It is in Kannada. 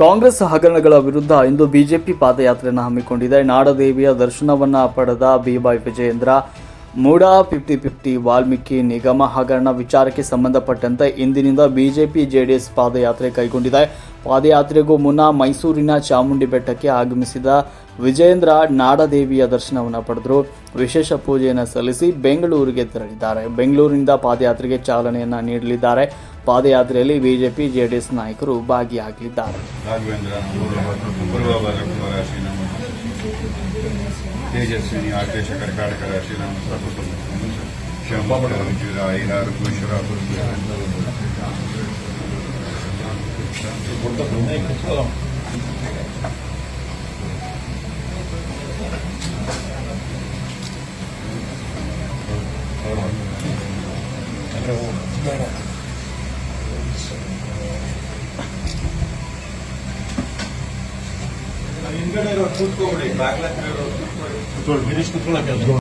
ಕಾಂಗ್ರೆಸ್ ಹಗರಣಗಳ ವಿರುದ್ಧ ಇಂದು ಬಿಜೆಪಿ ಪಾದಯಾತ್ರೆಯನ್ನು ಹಮ್ಮಿಕೊಂಡಿದೆ. ನಾಡದೇವಿಯ ದರ್ಶನವನ್ನ ಪಡೆದ BY Vijayendra, MUDA fifty fifty Valmiki ನಿಗಮ ಹಗರಣ ವಿಚಾರಕ್ಕೆ ಸಂಬಂಧಪಟ್ಟಂತೆ ಇಂದಿನಿಂದ ಬಿಜೆಪಿ ಜೆಡಿಎಸ್ ಪಾದಯಾತ್ರೆ ಕೈಗೊಂಡಿದೆ. ಪಾದಯಾತ್ರೆಗೂ ಮುನ್ನ ಮೈಸೂರಿನ ಚಾಮುಂಡಿ ಬೆಟ್ಟಕ್ಕೆ ಆಗಮಿಸಿದ ವಿಜಯೇಂದ್ರ ನಾಡದೇವಿಯ ದರ್ಶನವನ್ನು ಪಡೆದರು. ವಿಶೇಷ ಪೂಜೆಯನ್ನು ಸಲ್ಲಿಸಿ ಬೆಂಗಳೂರಿಗೆ ತೆರಳಿದ್ದಾರೆ. ಬೆಂಗಳೂರಿನಿಂದ ಪಾದಯಾತ್ರೆಗೆ ಚಾಲನೆಯನ್ನು ನೀಡಲಿದ್ದಾರೆ. ಪಾದಯಾತ್ರೆಯಲ್ಲಿ ಬಿಜೆಪಿ ಜೆಡಿಎಸ್ ನಾಯಕರು ಭಾಗಿಯಾಗಲಿದ್ದಾರೆ ರಾಘವೇಂದ್ರ ಪೂರ್ವ ಬಾಲಕುಮಾರ ಶ್ರೀರಾಮ ತೇಜಸ್ವಿನಿ ಆದೇಶ ಕರ್ನಾಟಕ ಶ್ರೀರಾಮ ಶ್ಯಾಮಚಂದ್ರ ಐನಾರು ಘೋಷರ ಹಿಂದ್ಗಡೆ ಕೂತ್ಕೊಬಿಡಿ ಬಾಗ್ಲ ಕೂತ್ಕೊಳ್ಳಿ ಗಿರೀಶ್ ಕೂತ್ಕೊಳ್ಳಿ.